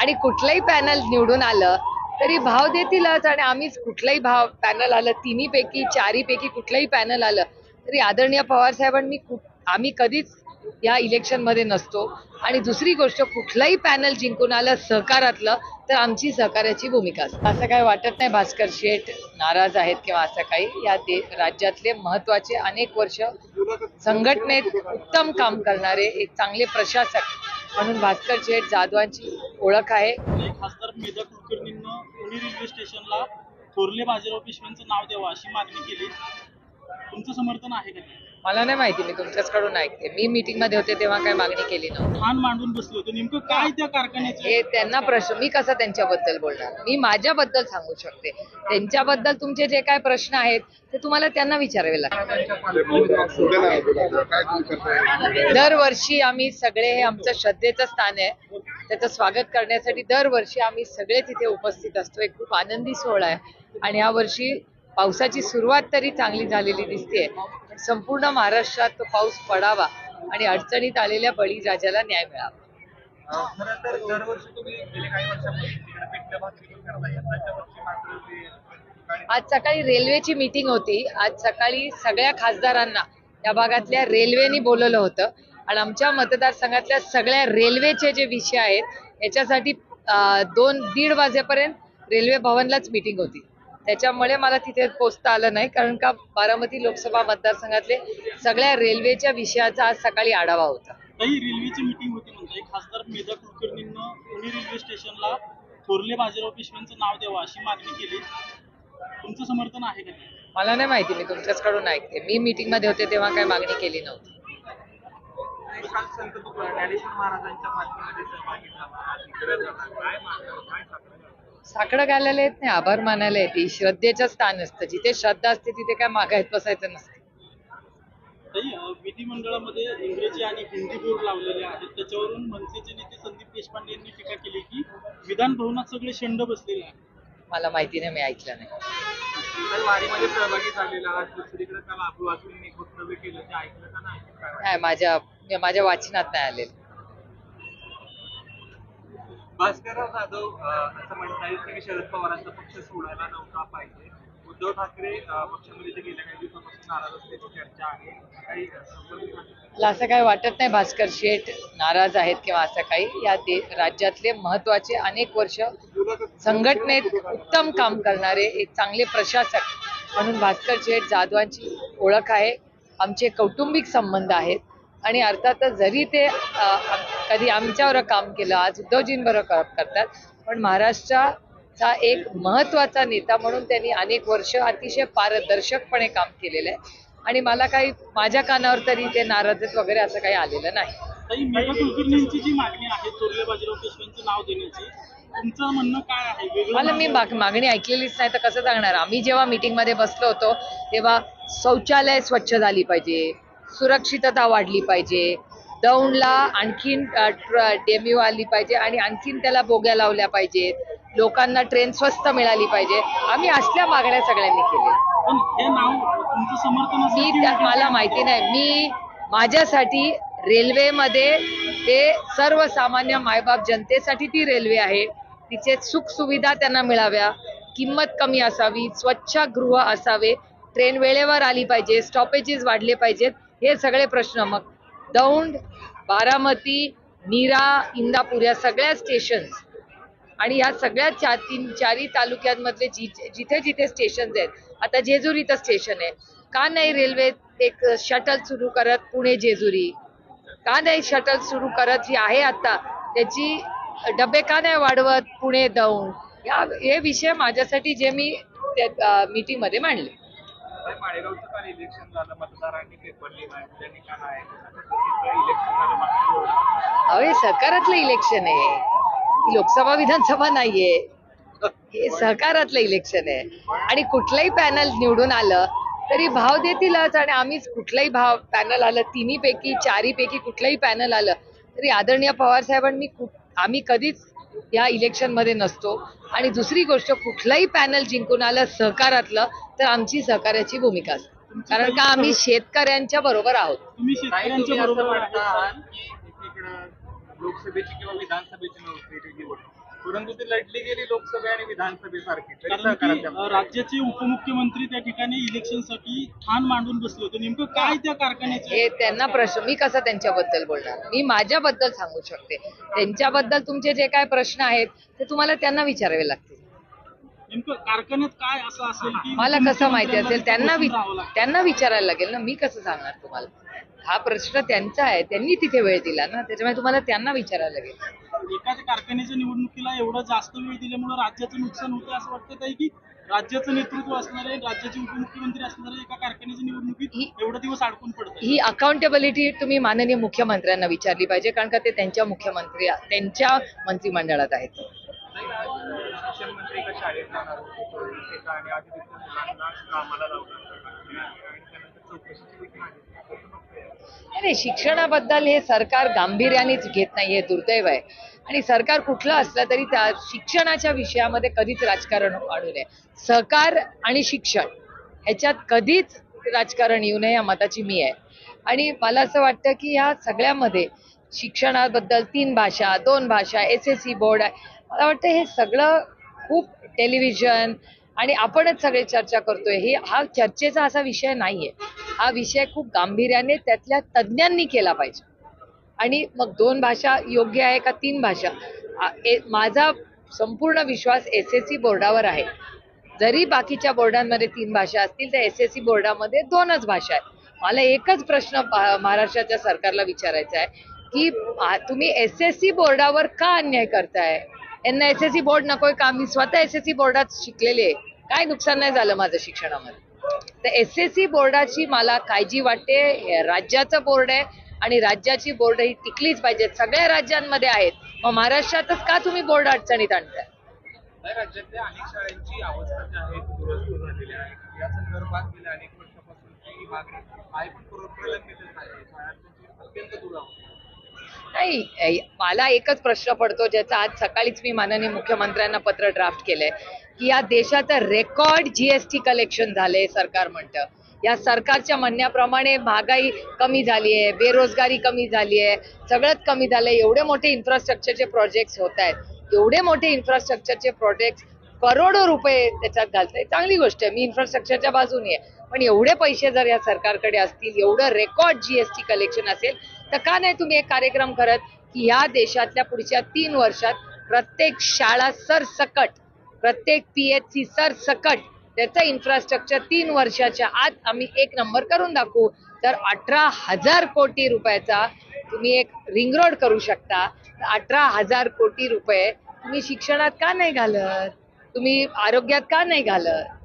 आणि कुठलंही पॅनल निवडून आलं तरी भाव देतीलच. आणि आम्हीच कुठलंही भाव पॅनल आलं तिन्ही पैकी चारी पैकी कुठलंही पॅनल आलं तरी आदरणीय पवार साहेबांनी कु- आम्ही कधीच या इलेक्शनमध्ये नसतो. आणि दुसरी गोष्ट कुठलंही पॅनल जिंकून आलं सहकारातलं तर आमची सहकार्याची भूमिका असते. असं काही वाटत नाही भास्कर शेठ नाराज आहेत किंवा असं काही. या दे राज्यातले महत्त्वाचे अनेक वर्ष संघटनेत उत्तम काम करणारे एक चांगले प्रशासक म्हणून भास्कर शेठ जाधवांची ओळख आहे. आणि खासदार मेधा कुलकर्णींना पुणे रेल्वे स्टेशनला थोरले बाजीराव पेशव्यांचं नाव द्यावं अशी मागणी केली. तुमचं समर्थन आहे का? मला नाही माहिती मी तुमच्याचकडून ऐकते. मी मीटिंगमध्ये होते तेव्हा काही मागणी केली नव्हती. ठाण मांडून बसले होते. नेमकं काय त्या कारखान्याचे? हे त्यांना प्रश्न मी कसं त्यांच्याबद्दल बोलणार? मी माझ्याबद्दल सांगू शकते. त्यांच्याबद्दल तुमचे जे काय प्रश्न आहेत ते तुम्हाला त्यांना विचारावे लागतात दरवर्षी आम्ही सगळे हे आमचं श्रद्धेचं स्थान आहे. त्याचं स्वागत करण्यासाठी दरवर्षी आम्ही सगळे तिथे उपस्थित असतो. एक खूप आनंदी सोहळा आहे. आणि या वर्षी पावसाची सुरुवात तरी चांगली झालेली दिसते संपूर्ण महाराष्ट्रात तो पाऊस पडावा आणि अडचणीत आलेल्या बळीराजाला न्याय मिळावा. खरं तर दरवर्षी तुम्ही गेले काही वर्षापासून आज सकाळी रेल्वेची मीटिंग होती. आज सकाळी सगळ्या खासदारांना या भागातल्या रेल्वेनी बोलवलं होतं. आणि आमच्या मतदारसंघातल्या सगळ्या रेल्वेचे जे विषय आहेत याच्यासाठी दोन दीड वाजेपर्यंत रेल्वे भवनलाच मीटिंग होती. त्याच्यामुळे मला तिथे पोचता आलं नाही कारण का बारामती लोकसभा मतदारसंघातले सगळ्या रेल्वेच्या विषयाचा आज सकाळी आढावा होता. काही रेल्वेची मीटिंग होती म्हणताय खासदार मेधा कुलकर्णींना पुणे रेल्वे स्टेशनला थोरले बाजीराव पेशव्यांचं नाव द्यावं अशी मागणी केली. तुमचं समर्थन आहे का? मला नाही माहिती मी तुमच्याचकडून ऐकते. मी मीटिंगमध्ये होते तेव्हा काही मागणी केली नव्हती. काल संत तुकाराम ज्ञानेश्वर महाराजांच्या साकडं घालायला येत नाही आभार मानायला येते. श्रद्धेचं स्थान असतं. जिथे श्रद्धा असते तिथे काय मागायत बसायचं नसतं. ताई, अं, विधिमंडळामध्ये इंग्रजी आणि हिंदी बोर्ड लावलेले आहेत. त्याच्यावरून मनसेचे नेते संदीप देशपांडे यांनी टीका केली की विधान भवनात सगळे शंड बसलेले आहेत. मला माहिती नाही मी ऐकलं नाही. तर वारीमध्ये सहभागी झालेला आहात. दुसरीकडे काल अबू वासून एक वक्तव्य केलं ते ऐकलं का नाही माझ्या माझ्या वाचनात नाही आलेलं. भास्करराव जाधव असं म्हणता येईल की शरद पवारांचा पक्ष सोडायला नव्हता पाहिजे. उद्धव ठाकरे पक्षामध्ये गेल्या काही दिवसापासून नाराज असल्याची चर्चा आहे. काही मला असं काही वाटत नाही भास्कर शेठ नाराज आहेत किंवा असं काही. या राज्यातले महत्त्वाचे अनेक वर्ष संघटनेत उत्तम काम करणारे एक चांगले प्रशासक म्हणून भास्कर शेठ जाधवांची ओळख आहे. आमचे कौटुंबिक संबंध आहेत. आणि अर्थातच जरी ते कधी आमच्यावर काम केलं आज उद्धवजींबरोबर कर- करतात पण महाराष्ट्राचा एक महत्त्वाचा नेता म्हणून त्यांनी अनेक वर्ष अतिशय पारदर्शकपणे काम केलेलं आहे. आणि मला काही माझ्या कानावर तरी ते नाराजत वगैरे असं काही आलेलं नाही. ताई मेधा कुलकर्णींची जी मागणी आहे थोरले बाजीराव पेशव्यांचं नाव देण्याची तुमचं म्हणणं काय आहे? वेगळं मला मी मागणी- माग- मागणी ऐकलेलीच नाही तर कसं सांगणार? आम्ही जेव्हा मीटिंगमध्ये बसलो होतो तेव्हा शौचालय स्वच्छ झाली पाहिजे. सुरक्षितता वाढली पाहिजे. दौंडला आणखीन डेम्यू आली पाहिजे आणि आणखीन त्याला बोग्या लावल्या पाहिजेत. लोकांना ट्रेन स्वस्त मिळाली पाहिजे. आम्ही असल्या मागण्या सगळ्यांनी केल्या. मी मला माहिती नाही. मी माझ्यासाठी रेल्वेमध्ये ते सर्वसामान्य मायबाप जनतेसाठी ती रेल्वे आहे. तिचे सुख सुविधा त्यांना मिळाव्या. किंमत कमी असावी स्वच्छगृह असावे. ट्रेन वेळेवर आली पाहिजे स्टॉपेजेस वाढले पाहिजेत. हे सगळे प्रश्न. मग दौंड बारामती नीरा इंदापूर या सगळ्या स्टेशन्स आणि ह्या सगळ्या चार तीन चारही तालुक्यांमधले जि जिथे जिथे स्टेशन्स आहेत आता जेजुरीचं स्टेशन आहे. का नाही रेल्वे एक शटल सुरू करत पुणे जेजुरी? का नाही शटल सुरू करत जी आहे आता? त्याची डबे का नाही वाढवत पुणे दौंड? या हे विषय माझ्यासाठी जे मी त्या मध्ये मांडले. अरे माळेगावचं काल इलेक्शन झालं मतदारांनी पेपर आहे? इलेक्शन झालं मागच्या अहो हे सहकारातलं इलेक्शन आहे. ही लोकसभा विधानसभा नाहीये. हे सहकारातलं इलेक्शन आहे. आणि कुठलंही पॅनल निवडून आलं तरी भाव देतीलच. आणि आम्हीच कुठलाही भाव पॅनल आलं तिन्ही पैकी चारी पैकी कुठलंही पॅनल आलं तरी आदरणीय पवार साहेबांनी कु- आम्ही कधीच या इलेक्शनमध्ये नसतो. आणि दुसरी गोष्ट कुठलंही पॅनल जिंकून आलं सहकारातलं तर आमची सहकार्याची भूमिका असते. कारण का आम्ही शेतकऱ्यांच्या बरोबर आहोत. तुम्ही काही शेतकऱ्यांच्या तुम्ही असं बरोबर म्हणता आहात. आहात की एकीकडं लोकसभेची किंवा विधानसभेची परंतु ती लढली गेली लोकसभे आणि विधानसभेसारखी तरी कारण सहकाराच्या की अं, राज्याचे उपमुख्यमंत्री त्या ठिकाणी इलेक्शनसाठी ठाण मांडून बसले होते. नेमकं काय त्या कारखान्याचे हे त्यांना प्रश्न मी कसं त्यांच्याबद्दल बोलणार? मी माझ्याबद्दल सांगू शकते. त्यांच्याबद्दल तुमचे जे काय प्रश्न आहेत ते तुम्हाला त्यांना विचारावे लागतील. नेमकं कारखान्यात काय असं असेल की मला कसं माहिती असेल त्यांना वि- बसून राहावं लागतं? त्यांना विचारायला लागेल ना मी कसं सांगणार तुम्हाला? हा प्रश्न त्यांचा आहे त्यांनी तिथे वेळ दिला ना त्याच्यामुळे तुम्हाला त्यांना विचारायला लागेल. एखाद्या कारखान्याच्या निवडणुकीला एवढा जास्त वेळ दिल्यामुळे राज्याचं नुकसान होतं असं वाटतं ताई की राज्याचं नेतृत्व असणारे राज्याचे उपमुख्यमंत्री असणारे एका कारखान्याच्या निवडणुकीत ही- एवढा दिवस अडकून पडत ही अकाउंटेबिलिटी तुम्ही माननीय मुख्यमंत्र्यांना विचारली पाहिजे कारण का ते त्यांच्या मुख्यमंत्री त्यांच्या मंत्रिमंडळात आहेत. शिक्षण नाही नाही, शिक्षणाबद्दल हे सरकार गांभीर्यानेच घेत नाही हे दुर्दैव आहे. आणि सरकार कुठलं असलं तरी त्या शिक्षणाच्या विषयामध्ये कधीच राजकारण आणू नये. सहकार आणि शिक्षण ह्याच्यात कधीच राजकारण येऊ नये या मताची मी आहे. आणि मला असं वाटतं की ह्या सगळ्यामध्ये शिक्षणाबद्दल तीन भाषा दोन भाषा एस एस सी बोर्ड आहे. मला वाटतं हे सगळं खूप टेलिव्हिजन आणि आपणच सगळे चर्चा करतोय. हे हा चर्चेचा असा विषय नाहीये. हा विषय खूप गांभीर्याने त्यातल्या तज्ज्ञांनी केला पाहिजे. आणि मग दोन भाषा योग्य आहे का तीन भाषा? ए- माझा संपूर्ण विश्वास एस एस सी बोर्डावर आहे. जरी बाकीच्या बोर्डांमध्ये तीन भाषा असतील तर एस एस सी बोर्डामध्ये दोनच भाषा आहेत. मला एकच प्रश्न महाराष्ट्राच्या सरकारला विचारायचा आहे की तुम्ही एस एस सी बोर्डावर का अन्याय करताय? यांना एस एस सी बोर्ड नकोय का? मी स्वतः एस एस सी बोर्डात शिकलेली आहे. काय नुकसान नाही झालं माझं शिक्षणामध्ये? तर एस एस सी बोर्डाची मला काळजी वाटते राज्याचं बोर्ड आहे आणि राज्याची बोर्ड ही टिकलीच पाहिजे. सगळ्या राज्यांमध्ये आहेत. मग महाराष्ट्रातच का तुम्ही बोर्ड अडचणीत आणताय? राज्यातल्या अनेक शाळांची अवस्था जी आहे ती दुरस्त आहे. या संदर्भात गेल्या अनेक वर्षापासून ही मागणी आहे पण प्रलंबितच आहे नाही मला एकच प्रश्न पडतो ज्याचा आज सकाळीच मी माननीय मुख्यमंत्र्यांना पत्र ड्राफ्ट केलंय की या देशाचं रेकॉर्ड जीएसटी कलेक्शन झालंय सरकार म्हणतं. या सरकारच्या म्हणण्याप्रमाणे महागाई कमी झाली आहे बेरोजगारी कमी झाली आहे सगळंच कमी झालंय. एवढे मोठे इन्फ्रास्ट्रक्चरचे प्रोजेक्ट्स होत आहेत. एवढे मोठे इन्फ्रास्ट्रक्चरचे प्रोजेक्ट करोडो रुपये त्याच्यात घालताय. चांगली गोष्ट आहे. मी इन्फ्रास्ट्रक्चरच्या बाजूने आहे. पण एवढे पैसे जर या सरकारकडे असतील एवढं रेकॉर्ड जीएसटी कलेक्शन असेल तर का नाही तुम्ही एक कार्यक्रम करत की या देशातल्या पुढच्या तीन वर्षात प्रत्येक शाळा सरसकट प्रत्येक पी एच सी सरसकट त्याचं इन्फ्रास्ट्रक्चर तीन वर्षाच्या आत आम्ही एक नंबर करून दाखवू. तर अठरा हजार कोटी रुपयाचा तुम्ही एक रिंग रोड करू शकता. अठरा हजार कोटी रुपये तुम्ही शिक्षणात का नाही घालत? तुम्ही आरोग्यात का नाही घालत?